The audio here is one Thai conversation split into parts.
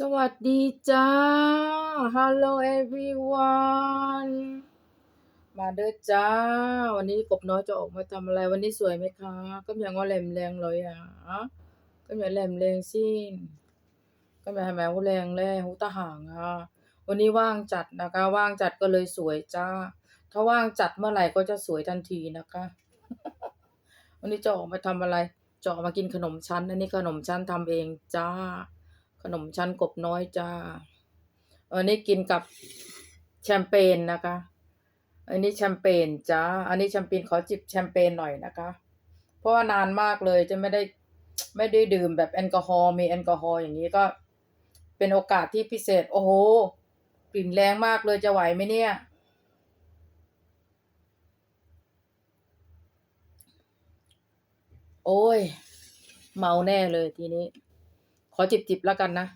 สวัสดีจ้า Hello everyone มาเด้อจ้า วันนี้กบน้อยจะออกมาทำอะไร วันนี้สวยไหมคะ ก็อยังว่าแหลมแรงเลยอะ ก็อยังแหลมแรงสิก็อยังแหมวแรงแรงหูตาห่างอะ วันนี้ว่างจัดนะคะ ว่างจัดก็เลยสวยจ้า ถ้าว่างจัดเมื่อไหร่ก็จะสวยทันทีนะคะ วันนี้จะออกมาทำอะไร จะออกมากินขนมชั้น อันนี้ขนมชั้นทำเองจ้า ขนมชั้นกบน้อยจ้าอันนี้กินกับแชมเปญนะคะ อันนี้แชมเปญจ้า อันนี้แชมเปญขอจิบแชมเปญหน่อยนะคะ เพราะว่านานมากเลยจะไม่ได้ไม่ได้ดื่มแบบแอลกอฮอล์มีแอลกอฮอล์อย่างนี้ก็เป็นโอกาสที่พิเศษ โอ้โหกลิ่นแรงมากเลยจะไหวไหมเนี่ยโอ้ย เมาแน่เลยทีนี้ ขอจิบจิบแล้วกันนะ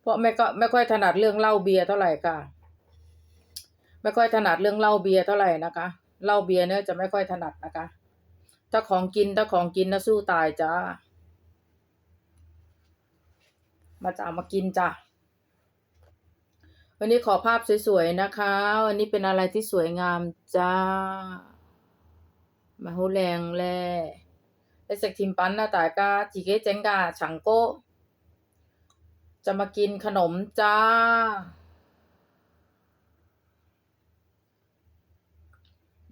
เพราะไม่ก็ไม่ค่อยถนัดเรื่องเหล้าเบียร์เท่าไหร่ค่ะ ไม่ค่อยถนัดเรื่องเหล้าเบียร์เท่าไหร่นะคะเหล้าเบียร์เนี่ยจะไม่ค่อยถนัดนะคะ ถ้าของกินถ้าของกินนะสู้ตายจ้า มาจะเอามากินจ้ะวันนี้ขอภาพสวยๆนะคะ วันนี้เป็นอะไรที่สวยงามจ้า มาหูแรงแล 색 팀반나 다가 지게 쟁가 장고 จะมากินขนมจ้า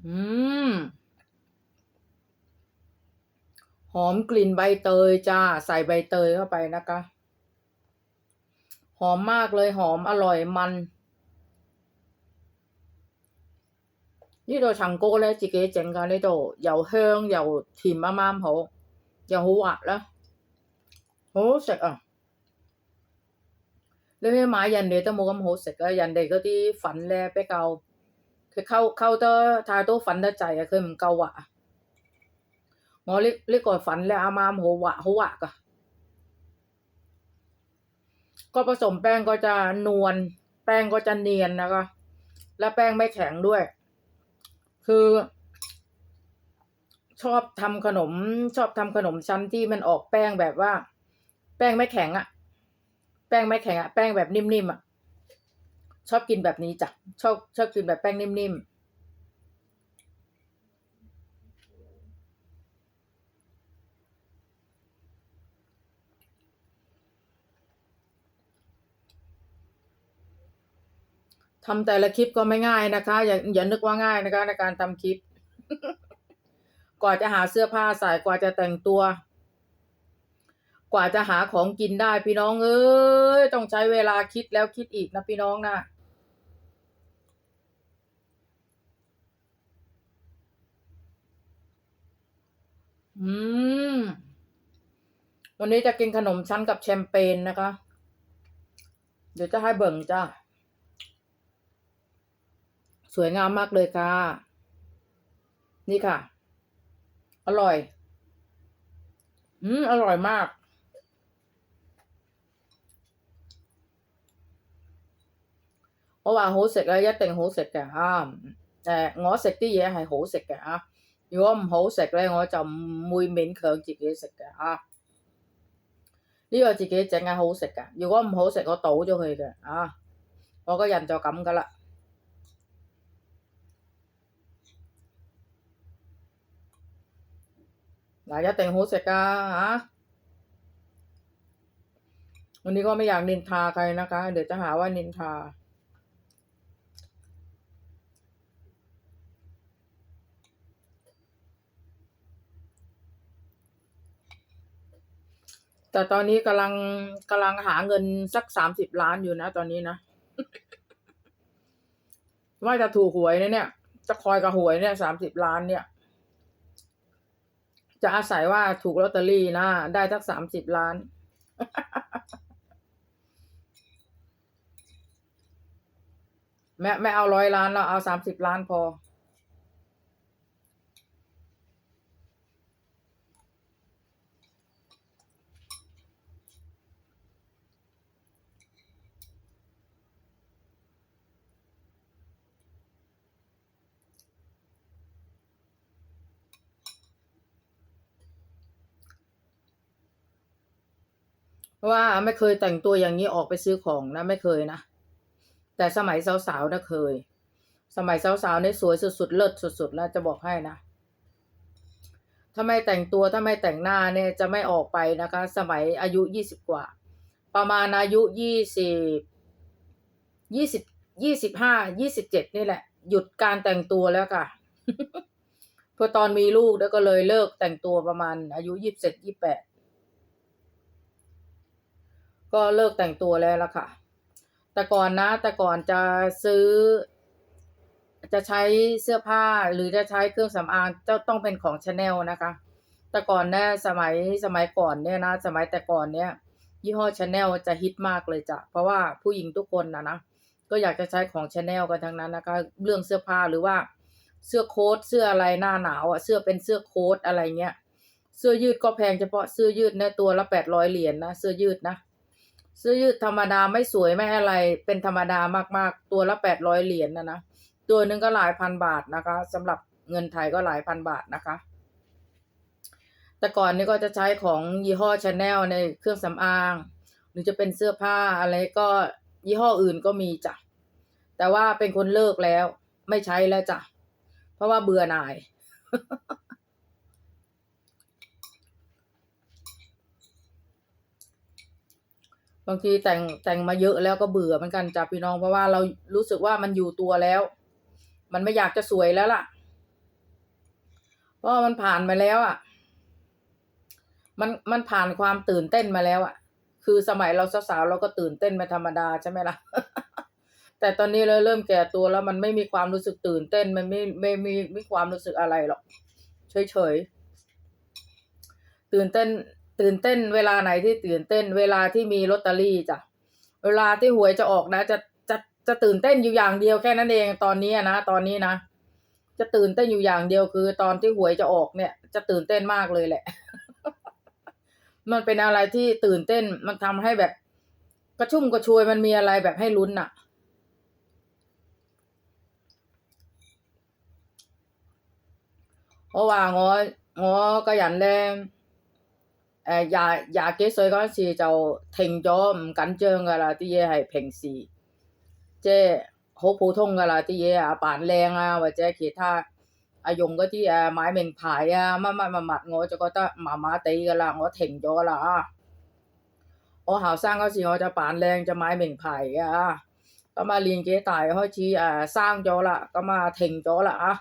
อืม หอมกลิ่นใบเตยจ้า ใส่ใบเตยเข้าไปนะคะ หอมมากเลยหอมอร่อยมัน 呢度層糕咧自己整㗎，呢度又香又甜啱啱好，又好滑啦，好好食啊！你去買人哋都冇咁好食啊，人哋嗰啲粉咧比較佢溝溝得太多粉得滯啊，佢唔夠滑啊！我呢呢個粉咧啱啱好滑好滑㗎，ก็ผสมแป้งก็จะนวลแป้งก็จะเนียนนะคะ และแป้งไม่แข็งด้วย คือ ชอบทำขนม ชอบทำขนมชั้นที่มันออกแป้งแบบว่า แป้งไม่แข็งอะแป้งไม่แข็งอะแป้งแบบนิ่มๆอะชอบกินแบบนี้จ้ะชอบชอบกินแบบแป้งนิ่มๆ ทำแต่ละคลิปก็ไม่ง่ายนะคะ อย่าอย่านึกว่าง่ายนะคะ ในการทำคลิป กว่าจะหาเสื้อผ้าใส่กว่าจะแต่งตัว กว่าจะหาของกินได้พี่น้องเอ้ยต้องใช้เวลาคิดแล้วคิดอีกนะพี่น้องนะอืม วันนี้จะกินขนมชั้นกับแชมเปญนะคะ เดี๋ยวจะให้เบิ่งจ้า สวยงามมากเลยค่ะ นี่ค่ะ อร่อย อืม อร่อยมาก 我話好食咧，一定好食嘅啊！誒，我食啲嘢係好食嘅啊！如果唔好食咧，我就唔會勉強自己食嘅啊！呢個自己整係好食嘅，如果唔好食，我倒咗佢嘅啊！我個人就咁噶啦。 หลายจะแต่งโฮสเสกาฮะวันนี้ก็ไม่อยากนินทาใครนะคะ เดี๋ยวจะหาว่านินทาแต่ตอนนี้กำลังกำลังหาเงินสักสามสิบล้านอยู่นะตอนนี้นะ ว่าจะถูกหวยเนี่ย จะคอยกับหวยเนี่ยสามสิบล้านเนี่ย จะอาศัยว่าถูกลอตเตอรี่นะ ได้สักสามสิบล้าน แม่ไม่เอาร้อยล้านแล้วเอาสามสิบล้านพอ ว่าไม่เคยแต่งตัวอย่างนี้ออกไปซื้อของนะไม่เคยนะ แต่สมัยสาวๆนะเคย สมัยสาวๆเนี่ยสวยสุดๆเลิศสุดๆแล้วจะบอกให้นะถ้าไม่แต่งตัวถ้าไม่แต่งหน้าเนี่ยจะไม่ออกไปนะคะ สมัยอายุยี่สิบกว่า ประมาณอายุยี่สิบยี่สิบยี่สิบห้ายี่สิบเจ็ดนี่แหละ หยุดการแต่งตัวแล้วค่ะพอตอนมีลูกแล้วก็เลยเลิกแต่งตัวประมาณอายุยี่สิบเจ็ดยี่แปด ก็เลิกแต่งตัวแล้วละค่ะ แต่ก่อนนะ แต่ก่อนจะซื้อ จะใช้เสื้อผ้าหรือจะใช้เครื่องสำอางจะต้องเป็นของชาแนลนะคะ แต่ก่อนเนี่ยสมัยสมัยก่อนเนี่ยนะ สมัยแต่ก่อนเนี่ย ยี่ห้อชาแนลจะฮิตมากเลยจ้ะ เพราะว่าผู้หญิงทุกคนนะนะก็อยากจะใช้ของชาแนลกันทั้งนั้นนะคะ เรื่องเสื้อผ้าหรือว่าเสื้อโค้ทเสื้ออะไรหน้าหนาวอะเสื้อเป็นเสื้อโค้ทอะไรเงี้ย เสื้อยืดก็แพงเฉพาะเสื้อยืดเนี่ยตัวละแปดร้อยเหรียญนะเสื้อยืดนะ เสื้อยืดธรรมดาไม่สวยไม่อะไร เป็นธรรมดามากๆ ตัวละแปดร้อยเหรียญนะนะ ตัวหนึ่งก็หลายพันบาทนะคะสำหรับเงินไทยก็หลายพันบาทนะคะ แต่ก่อนนี่ก็จะใช้ของยี่ห้อชาแนลในเครื่องสำอาง หรือจะเป็นเสื้อผ้าอะไรก็ยี่ห้ออื่นก็มีจ้ะ แต่ว่าเป็นคนเลิกแล้ว ไม่ใช้แล้วจ้ะ เพราะว่าเบื่อหน่าย บางทีแต่งแต่งมาเยอะแล้วก็เบื่อเหมือนกันจ้ะพี่น้องเพราะว่าเรารู้สึกว่ามันอยู่ตัวแล้ว มันไม่อยากจะสวยแล้วล่ะ เพราะมันผ่านมาแล้วอะ มันมันผ่านความตื่นเต้นมาแล้วอะ คือสมัยเราสาวๆเราก็ตื่นเต้นเป็นธรรมดาใช่ไหมล่ะ แต่ตอนนี้เราเริ่มแก่ตัวแล้วมันไม่มีความรู้สึกตื่นเต้นมันไม่ไม่ไมีไม่ความรู้สึกอะไรหรอกเฉยๆตื่นเต้น ตื่นเต้นเวลาไหนที่ตื่นเต้น เวลาที่มีลอตเตอรี่จ้ะเวลาที่หวยจะออกนะ จะจะจะตื่นเต้นอยู่อย่างเดียวแค่นั้นเองตอนนี้นะตอนนี้นะจะตื่นเต้นอยู่อย่างเดียวคือ ตอนที่หวยจะออกเนี่ย จะตื่นเต้นมากเลยแหละ มันเป็นอะไรที่ตื่นเต้นมันทำให้แบบ กระชุ่มกระชวยมันมีอะไรแบบให้ลุ้นอะเพราะว่างองอก็ยันแรง 誒廿廿幾歲嗰陣時就停咗唔緊張噶啦，啲嘢係平時即係好普通噶啦，啲嘢啊扮靚啊或者其他啊用嗰啲誒買名牌啊乜乜物物，我就覺得麻麻地噶啦，我停咗啦啊！我後生嗰時我就扮靚就買名牌嘅啊，咁啊年紀大開始誒生咗啦，咁啊停咗啦啊！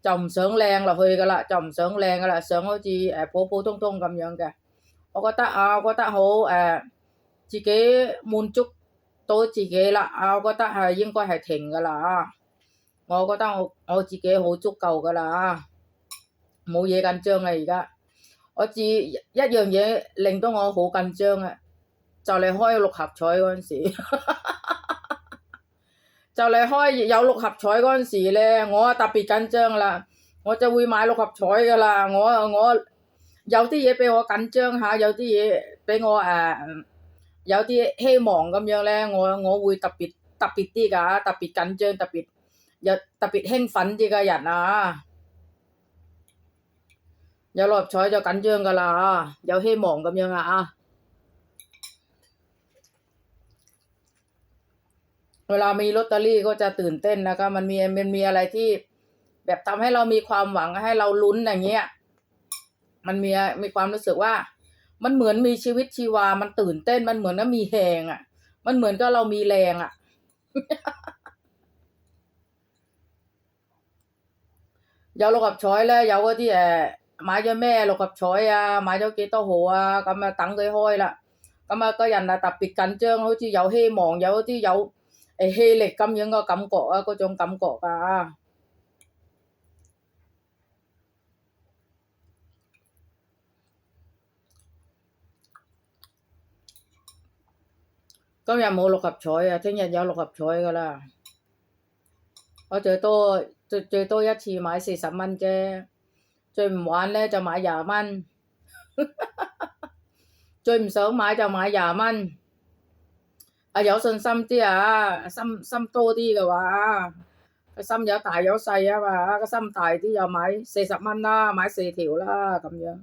就唔想靚落去噶啦，就唔想靚噶啦，想好似誒普普通通咁樣嘅。 我覺得啊，我覺得好誒、呃，自己滿足到自己啦啊，我覺得係應該係停噶啦啊。我覺得我我自己好足夠噶啦啊，冇嘢緊張啊而家。我自一樣嘢令到我好緊張啊，就嚟開六合彩嗰陣時。就嚟開有六合彩嗰陣時咧，我特別緊張啦，我就會買六合彩噶啦。我我 有啲嘢俾我紧张下，有啲嘢俾我诶、呃、有啲希望咁样咧，我我会特别特别啲噶，特别紧张，特别有特别兴奋啲嘅人啊！有六合彩就紧张噶啦，有希望咁样啊！เวลามีลอตเตอรี่ก็จะตื่นเต้นนะคะมันมีมันมีอะไรที่ แบบทำให้เรามีความหวังให้เราลุ้นอย่างเงี้ย มันมีมีความรู้สึกว่า มันเหมือนมีชีวิตชีวา มันตื่นเต้น มันเหมือนกับมีแหงอะ่ะ มันเหมือนกับเรามีแรงอะ่ะ giao lô gặp chói là giao cái thì má cho mẹ lô gặp chói à má cho cái tao hồ à cái mà tặng cái hôi là cái mà cái dành là tập biệt cảnh trương hôi chứ giao hê mòn giao thì giao hê lệch cầm những cái cầm cọ có trong cầm cọ cả 今日冇六合彩啊，聽日有六合彩噶啦。我最多最最多一次買四十蚊啫，最唔玩咧就買廿蚊，最唔想買就買廿蚊。啊有信心啲啊，心心多啲嘅話，個心有大有細啊嘛，個心大啲又買四十蚊啦，買四條啦咁樣。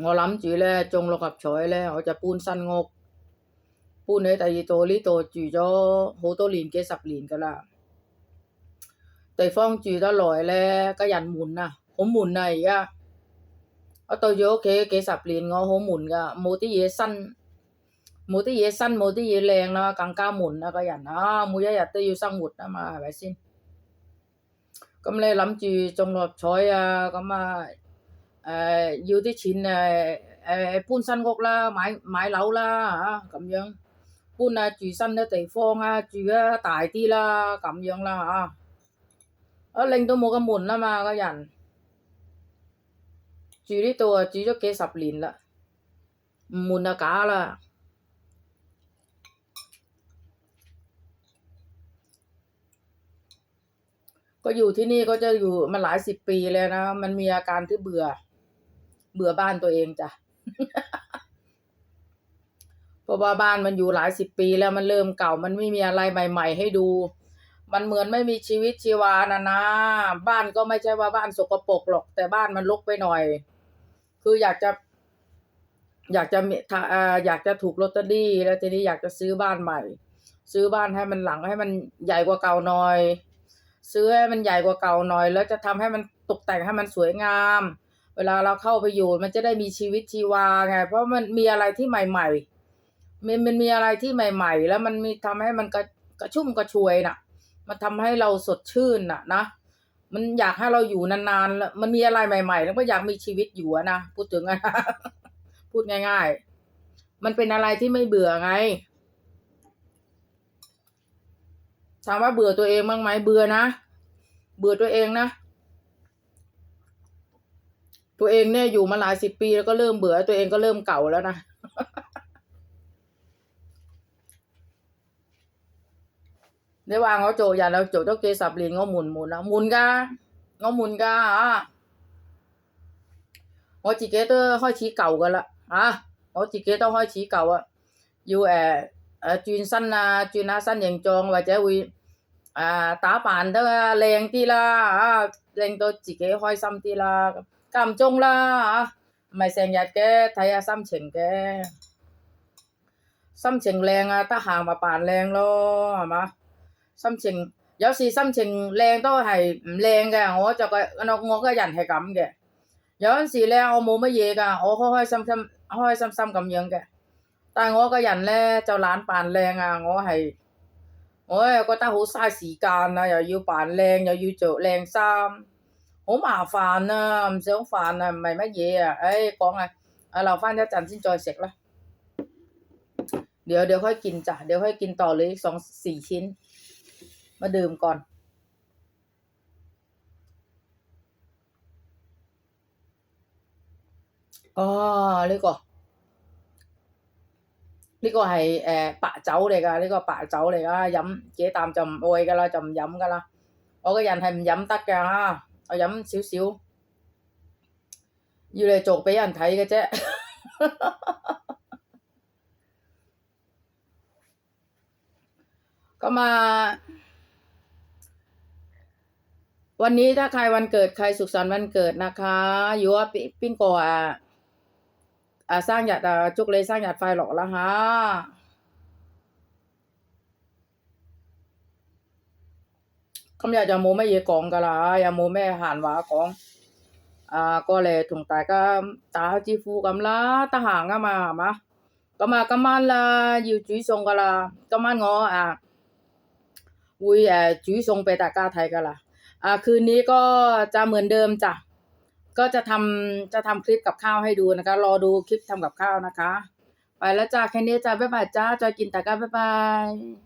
我諗住咧中六合彩咧，我就搬新屋，搬喺第二度呢度住咗好多年幾十年噶啦。地方住得耐咧，個人悶啊，好悶啊而家。我對住屋企幾十年，我好悶噶，冇啲嘢新，冇啲嘢新，冇啲嘢靚啦，更加悶啊個人啊，每一日都要生活啊嘛，係咪先？咁你諗住中六合彩啊，咁啊〜 อยู่ที่ chín phun săn gốc là mái mái lâu là cảm dương phun là chỉ săn là tẩy phong à chỉ tải ti là cảm dương là à ở lên tôi mua cái ก็อยู่ที่นี่ก็จะอยู่มันหลายสิบปีแล้วนะ มันมีอาการที่เบื่อ เบื่อบ้านตัวเองจ้ะเพราะว่าบ้านมันอยู่หลายสิบปีแล้วมันเริ่มเก่า มันไม่มีอะไรใหม่ ๆ ให้ดู มันเหมือนไม่มีชีวิตชีวานะนะ บ้านก็ไม่ใช่ว่าบ้านสกปรกหรอก แต่บ้านมันรกไปหน่อย คืออยากจะ อยากจะมีถ้าอ่าอยากจะถูกลอตเตอรี่ แล้วทีนี้อยากจะซื้อบ้านใหม่ ซื้อบ้านให้มันหลังให้มันใหญ่กว่าเก่าหน่อย ซื้อให้มันใหญ่กว่าเก่าหน่อย แล้วจะทำให้มันตกแต่งให้มันสวยงาม เวลาเราเข้าไปอยู่มันจะได้มีชีวิตชีวาไง เพราะมันมีอะไรที่ใหม่ ๆ มันมันมีอะไรที่ใหม่ ๆ แล้วมันมีทำให้มันกระกระชุ่มกระชวยน่ะ มันทำให้เราสดชื่นน่ะนะมันอยากให้เราอยู่นานๆแล้วมันมีอะไรใหม่ ๆ แล้วก็อยากมีชีวิตอยู่นะพูดถึงอะพูดง่าย ๆ มันเป็นอะไรที่ไม่เบื่อไงถามว่าเบื่อตัวเองบ้างไหมเบื่อนะ เบื่อตัวเองนะ ตัวเองเนี่ยอยู่มาหลายสิบปีแล้วก็เริ่มเบื่อตัวเองก็เริ่มเก่าแล้วนะได้วางเขาโจยาแล้วโจเจ้าเกสับลินเขาหมุนหมุนนะหมุนกาเขาหมุนกาอะเขาจีเกเตอร์ห้อยชี้เก่ากันละอะเขาจีเกเตอร์ห้อยชี้เก่าอะยูแอเออจีนสั้นนาจีนนาสั้นอย่างจองว่าจะวีอ่าตาป่านเด้อแรงตีละอ่าแรงตัวจีเกห้อยซ้ำตีละ 間唔中啦嚇，唔係成日嘅，睇下心情嘅，心情靚啊，得閒咪扮靚咯，係嘛？心情有時心情靚都係唔靚嘅，我就個我我個人係咁嘅。有陣時咧，我冇乜嘢㗎，我開開心心、開開心心咁樣嘅。但係我個人咧就懶扮靚啊，我係我又覺得好嘥時間啊，又要扮靚，又要着靚衫， 好麻煩啊，唔想煩啊，唔係乜嘢啊，唉講啊，啊留翻一陣先再食啦。เดี๋ยวเดี๋ยวค่อยกินจ้ะเดี๋ยวค่อยกินต่อเลยอีกสองสี่ชิ้น มาดื่มก่อน 哦，呢、個呢、個係誒、呃、白酒嚟㗎，呢、個白酒嚟㗎，飲幾啖就唔愛㗎啦，就唔飲㗎啦。我個人係唔飲得㗎 เอาย้ำสิวๆอยู่เลยจกไปย่านไทยก็เจ๊ก็มา วันนี้ถ้าใครวันเกิดใครสุขสันต์วันเกิดนะคะอยู่ว่าปิ้งก่ออะสร้างหยาดจุกเลยสร้างหยาดไฟหรอกละฮะ không giờ cho mua mấy gì còn cả là giờ mua mấy hàn hóa còn à có lẽ chúng ta có ta chi phu cầm lá ta hàng á mà mà có mà cảm ơn là nhiều chú xong cả là cảm ơn ngó à วุ้ยจุ้ยทรงไปตะกร้าไทยกันละอ่าคืนนี้ก็จะเหมือนเดิมจ้ะ ก็จะทำจะทำคลิปกับข้าวให้ดูนะคะ รอดูคลิปทำกับข้าวนะคะ ไปแล้วจ้าแค่นี้จ้าบ๊ายบายจ้าจอยกินตะกร้าบ๊ายบาย